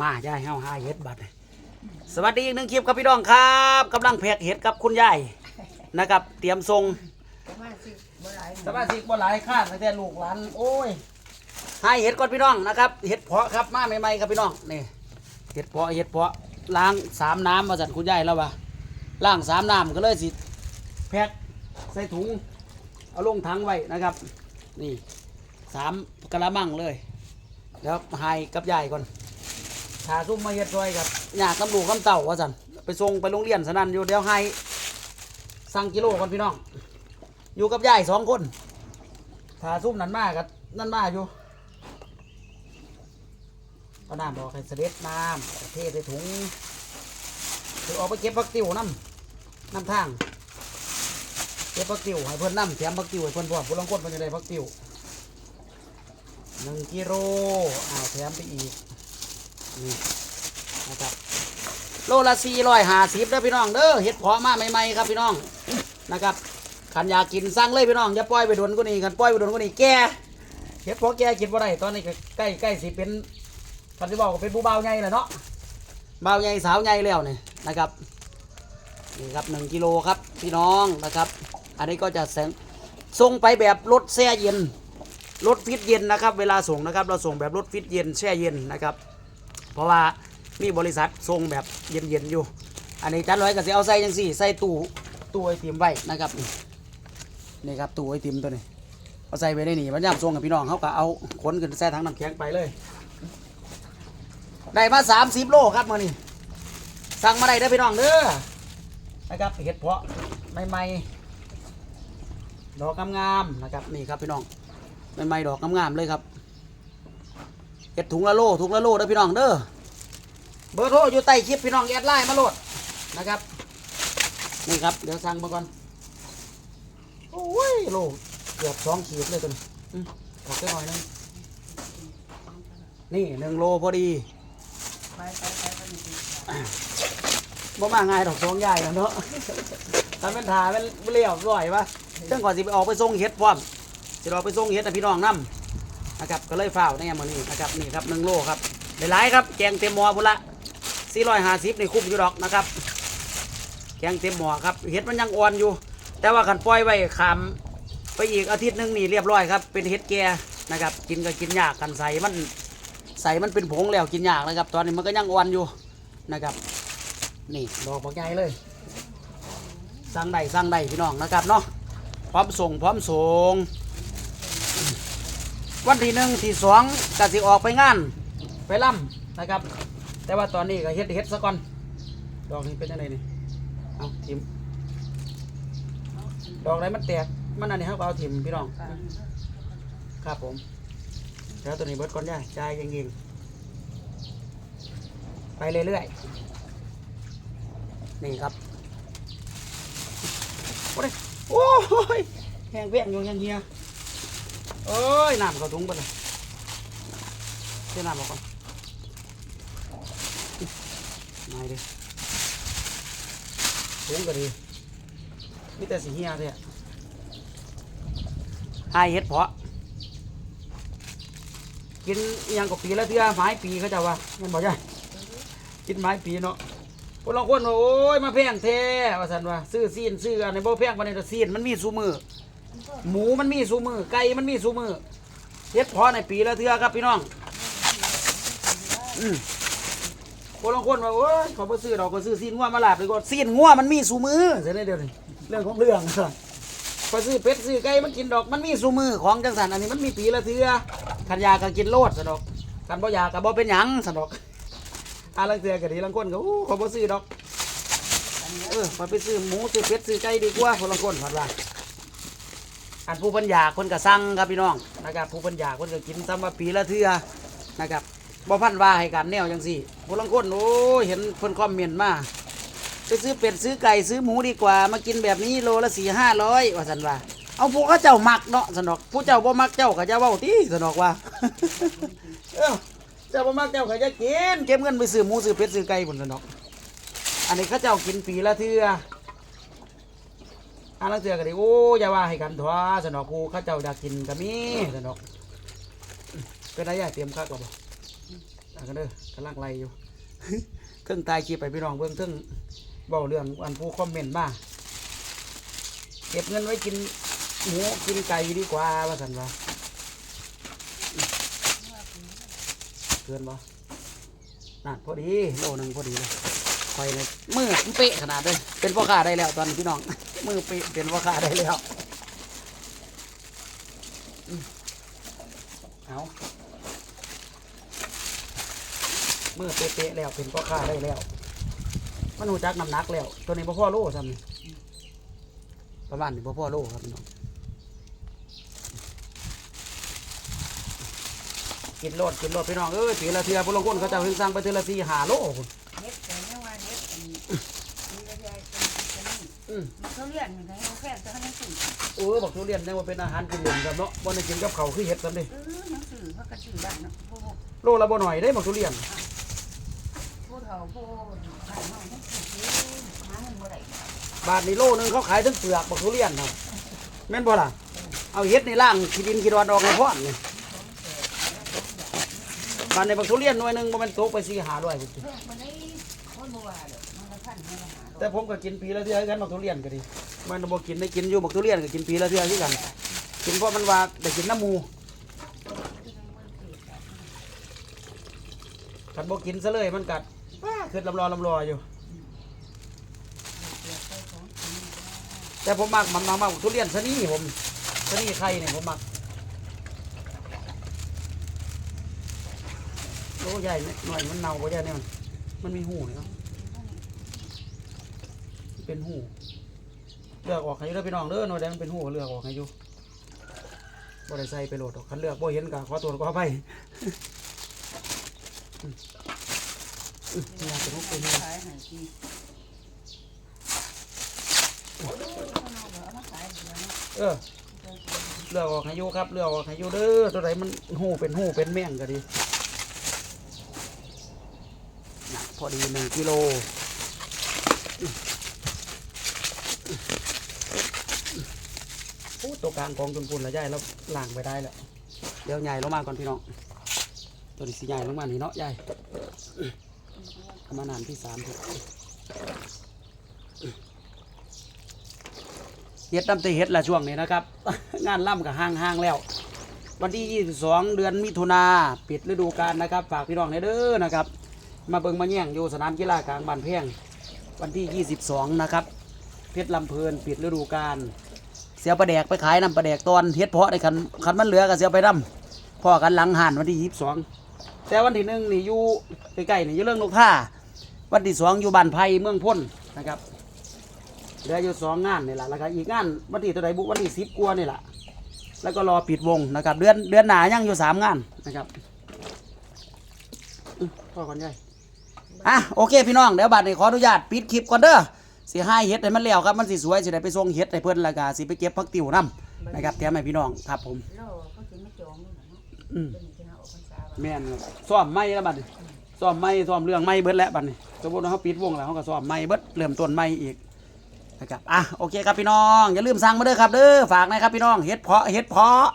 มาย่ายเฮาหาเห็ดบัดนี้สวัสดีอีกหนึ่งคลิปครับพี่น้องครับกำลังแพ็กเห็ดกับคุณยายนะครับ เตรียมทรงมาสิบ่หลายสมาชิกบ่หลายข้างแต่ลูกหลานโอ้ยให้เห็ดก่อนพี่น้องนะครับเห็ดเพาะครับมาใหม่ๆครับพี่น้องนี่เห็ดเพาะเห็ดเพาะล้างสามน้ำมาสั่นคุณยายแล้ววะล้างสามน้ำก็เลยสิแพ็กใส่ถุงเอาลงถังไว้นะครับ นี่สามกะละมังเลยเดี๋ยวให้กับยายก่อน ถาซุ่มมาเฮ็ดซอยกับอยากตำลูกคำเต่าว่าสันไปส่งไปโรงเรียนสนั่นอยู่เดี๋ยวให้สั่งกิโลก่อนพี่น้อง อยู่กับยายสองคนถาซุ่มนั่นมากกับนั่นมากอยู่ก็น้ำบอกให้เสด็จน้ำเทใส่ถุงเดี๋ยวออกไปเก็บพักติวน้ำน้ำทางเก็บพักติวให้เพิ่นน้ำแถมพักติวให้เพิ่นพร้อมผู้ลางคนเพิ่นจะได้พักติวหนึ่งกิโลอ้าวแถมไปอีก นี่นะครับโลละสี่ร้อยห้าสิบเด้อพี่น้องเด้อเห็ดเพาะมาใหม่ๆครับพี่น้องนะครับขันอยากกินสั่งเลยพี่น้องอย่าปล่อยไปโดนกว่านี้กันปล่อยไปโดนกว่านี้แกเห็ดเพาะแกกินบ่ได้ตอนนี้ใกล้ใกล้สิเป็นคันที่บอกว่าเป็นผู้เบ่าวใหญ่แล้วเนาะเบาวใหญ่สาวใหญ่แล้วเนี่ยนะครับนี่ครับหนึ่งกิโลครับพี่น้องนะครับ อันนี้ก็จะแสงส่งไปแบบรถแช่เย็นรถฟิตเย็นนะครับ เวลาส่งนะครับ เราส่งแบบรถฟิตเย็นแช่เย็นนะครับ เพราะว่ามีบริษัทส่งแบบเย็นๆอยู่ อันนี้จัดร้อยก็จะเอาใส่ยังสี่ใส่ตู้ตู้ไอติมไว้นะครับนี่นี่ครับตู้ไอติมตัวนี้เอาใส่ไว้ในนี่มันยามส่งกับพี่น้องเขาก็เอาขนขึ้นใส่ถังน้ำแข็งไปเลยได้มาสามสิบโลครับมื่อนี้สั่งมาได้เด้อพี่น้องเด้อนะครับเห็ดเพาะใหม่ๆดอกงามๆนะครับนี่ครับพี่น้องใหม่ๆดอกงามๆเลยครับ เห็ดถุงละโลถุงละโลเด้อพี่น้องเด้อเบอร์โทรอยู่ใต้คลิปพี่น้องแอดไลน์มาโหลดนะครับนี่ครับเดี๋ยวสั่งมาก่อนโอ้ยโลเกือบสองขีดเลยตัวนี้อออกไปหน่อยนึงนี่หนึ่งโลพอดีไปไปไปไปนี่สิบ่มาง่ายดอกสองใหญ่แล้วเนาะทำเป็นถาเป็นเลี้ยวร่อยปะเรื่องก่อนสิไปออกไปส่งเฮ็ดพร้อมสิเราไปส่งเฮ็ดให้พี่น้องนํ นะครับก็เลยฝ้าวในมื้อนี้นะครับนี่ครับ1โลครับหลายๆครับแกงเต็มหม้อพุ่นละ450นี่คุ้มอยู่ดอกนะครับแกงเต็มหม้อครับเฮ็ดมันยังอ่อนอยู่ แต่ว่าคันปล่อยไว้ขามไปอีกอาทิตย์หนึงนี่เรียบร้อยครับเป็นเฮ็ดแก่นะครับกินก็กินยากกันใส่มันใส่มันเป็นผงแล้วกินยากนะครับ ตอนนี้มันก็ยังอ่อนอยู่นะครับ นี่ดอกบักใหญ่เลยสั่งได้สั่งได้พี่น้องนะครับเนาะพร้อมส่งพร้อมส่ง วันที่หนึ่งที่สองกสิออกไปงาน ไปล่ำนะครับ แต่ว่าตอนนี้ก็เฮ็ดเฮ็ดซะก่อน ดอกนี้เป็นยังไงนี่เอาทิมดอกอะไรมันแตกมันอันนี้เขาเอาทิมพี่น้องครับผมแล้วตัวนี้เบิดก่อนได้ใจายเย็นๆไปเรื่อยๆนี่ครับโอ้ยโอ้ยแห้งเวียงอยู่ยังเฮีย เอ้ยน้ำเขาถุงไปเลยเช่น้ำออกก่อนไม่ดิถุงก็ดีมีแต่สีเฮียเลยให้เห็ดเพาะกินยังกับปีและเทื่อไม้ปีเขาจะว่ามันบอกใช่กินไม้ปีเนาะคนลางคนว่าโอ้ยมาแพงแท้ว่าสันว่าซื้อซีนซื้ออันนี้บ่แพงปานนี้แต่ซีนมันมีสูมือ หมูมันมีสูมือไก่มันมีสูมือเฮ็ดพอในปีละเทื่อครับพี่น้องอืมคนลางคนว่าโอ้ยขาบ่ซื้อดอกก็ซื้อซีนงัวมาลาบเลยก็ซีนงัวมันมีสูมือเสียในเดียวนี้เรื่องของเรื่องพอซื้อเป็ดซื้อไก่มันกินดอกมันมีสูมือของจังสันอันนี้มันมีปีละเทื่อขันยาก็กินโลดสะดอกขันบ่ยาก็บ่เป็นหยังสะดอกอาลังเสือก็ดีลังคนก็อู้ขาบ่ซื้อดอกเออไปซื้อหมูซื้อเป็ดซื้อไก่ดีกว่าคนลังคนผัดว่า อันผู้ปัญญากคนก็สั่งครับพี่น้องนะครับผู้ปัญญากคนก็กินซ้ำว่าปีละเทื่อนะครับบ่พันว่าให้กันแนวจังซี่คนลังคนโอ้ยเห็นเพิ่นคอมเมนต์มาไปซื้อเป็ดซื้อไก่ซื้อหมูดีกว่า มากินแบบนี้โลละสี่ห้าร้อยว่าสันว่า เอาพวกเขาเจ้ามักเนาะสนอกผู้เจ้าบ่มักเจ้าก็จะเว้าติสนอกว่าเจ้าบ่มักเจ้าก็จะกินเก็บเงินไปซื้อหมูซื้อเป็ดซื้อไก่พุ่นซะเนาะอันนี้เขาเจ้ากินปีละเทื่อ อันละเทื่อก็ได้โอ้อย่าว่าให้กันถั่วสนอกกูเขาเจ้าอยากกินก็มีสนอกเป็นไรอยาเตรียมข้าก็บ่อะก็เด้อกำลังไล่อยู่เครื่องตายคลิปไปพี่น้องเบิ่งเครื่องเบาเรื่องอันผู้คอมเมนต์มาเก็บเงินไว้กินหมูกินไก่ดีกว่าว่าสันว่าเกินบ่นั่นพอดีโลหนึงพอดีเลยคอยเลยมือเป๊ะขนาดเลยเป็นพ่อค้าได้แล้วตอนนี้พี่น้อง มือเป๊ะเป็นพ่อค้าได้แล้วเอามือเป๊ะๆแล้วเป็นพ่อค้าได้แล้ว มันหูจักน้ำหนักแล้ว ตัวนี้พ่อพ่อโลซ้ำนี่ประมาณนี้พ่อพ่อโล่ครับพี่น้องกินโลดกินโลดพี่น้องเอ้ยปีละเทือพวกลางคนเขาจะเพิ่งสร้างไปเทือละสี่หาโลพุ่น เขาเลี้ยงอย่างไรเขาแค่จะให้หนังสือเออบอกทุเรียนเนี่ยว่าเป็นอาหารกินเล่นกันเนาะบ่ได้กินกับเขาวคือเห็ดกันเด้เออหนังสือเขากระสือบ้านเนาะพวกโลละบ่หน่อยได้บอกทุเรียนผู้เฒ่าผู้บ้านน้องทั้งสี่หาเงินบ่ได้บาทนี่โลนึงเขาขายทั้งเปลือกบอกทุเรียนครับแม่นบ่ล่ะเอาเห็ดในล่างขี้ดินขี้ดอนออกในพ่อนนี่บาทในบักทุเรียนหน่วยหนึงบ่แม่นตกไปสี่หาร้อยพุ่นเรื่องมันได้คนบ่ว่าดอ แต่ผมก็กินปีละเทื่อกันบักทุเรียนก็ดี มันบ่กินได้กินอยู่บักทุเรียนก็กินปีละเทื่อคือกัน กินเพราะมันว่าได้กินน้ำมูคันบ่กินซะเลยมันกัดคือลำรอลำรออยู่ แต่ผมมักมันมากมากทุเรียนชะนี่ผมชะนีไข่เนี่ยผมมักโอ้ใหญ่เนี่ยหน่อยมันเน่าก็ใหญ่เนี่ยมันมันมีหูเนาะ เป็นหูเลือกออกให้อยู่เด้อพี่น้องเด้อหน่อยได้มันเป็นหูก็เลือกออกให้อยู่บ่ได้ใส่ไปโหลดดอกคันเลือกบ่เห็นก็ขอตัวขอไปนี่เป็นหูเป็นหูขายให้ทีโอ้ยเอเดี๋ยวนเออเลือกออกให้อยู่ครับเลือกออกให้อยู่เด้อตัวไหนมันหูเป็นหูเป็นแม่งก็ดีน่ะพอดีหนึ่งกิโลโอ้ ตัวกลางกองจนปุ่นแล้วย่แล้วล่างไปได้แล้วเดี๋ยวใหญ่ลงมาก่อนพี่น้องตัวนี้สิใหญ่ลงมาหนิเนาะใหญ่ประมานานที่สามเถอะเฮ็ดน้ำเตเฮ็ดละช่วงนี้นะครับ งานล่ำกับห้างห้างแล้ว วันที่ 22 เดือนมิถุนาปิดฤดูกาลนะครับ ฝากพี่น้องในเด้อนะครับ มาเบิ่งมาแย่งอยู่สนามกีฬากลางบ้านแพงวันที่ 22 นะครับ เพชรลำเพลินปิดฤดูกาล สียประแดกไปขายน้ำประแดกตอนเฮ็ดเพาะในคันคันมันเหลือก็เสียไปน้ำพ่อกันหลังหันวันที่22แต่วันที่หนึ่งนี่อยู่ใกล้ๆนี่อยู่เรื่องนกท่าวันที่สองอยู่บ้านไผ่เมืองพ้นนะครับเหลืออยู่สองงานนี่แหละแล้วก็อีกงานวันที่ตัวใดบุวันที่สิบกัวนี่แหละแล้วก็รอปิดวงนะครับ เดือนเดือนหนายังอยู่สามงานนะครับพ่อก่อนใหญ่อะโอเคพี่น้องเดี๋ยวบัดนี้ขออนุญาตปิดคลิปก่อนเด้อ สิให้เฮ็ดให้มันแล้วครับมันสิสวยสิได้ไปส่งเฮ็ดให้เพิ่นแล้วก็สิไปเก็บผักติ๋วนํนะครับแถมให้พี่น้องครับผมแล้วเขาสิมาจองนี่เนาะอืมเป็นที่หาออกพรรษาว่าแม่นครับซ้อมไม่แล้วบัดนี้ซ้อมไม่ซ้อมเรื่องไม่เบิดแล้วบัดนี้สมมติว่าเขาปิดวงแล้วเขาก็ซ้อมไม่เบิดเริ่มต้นไม่อีกนะครับอะโอเคครับพี่น้องอย่าลืมสั่งมาเด้อครับเด้อฝากนะครับพี่น้องเฮ็ดเพาะเฮ็ดเพาะ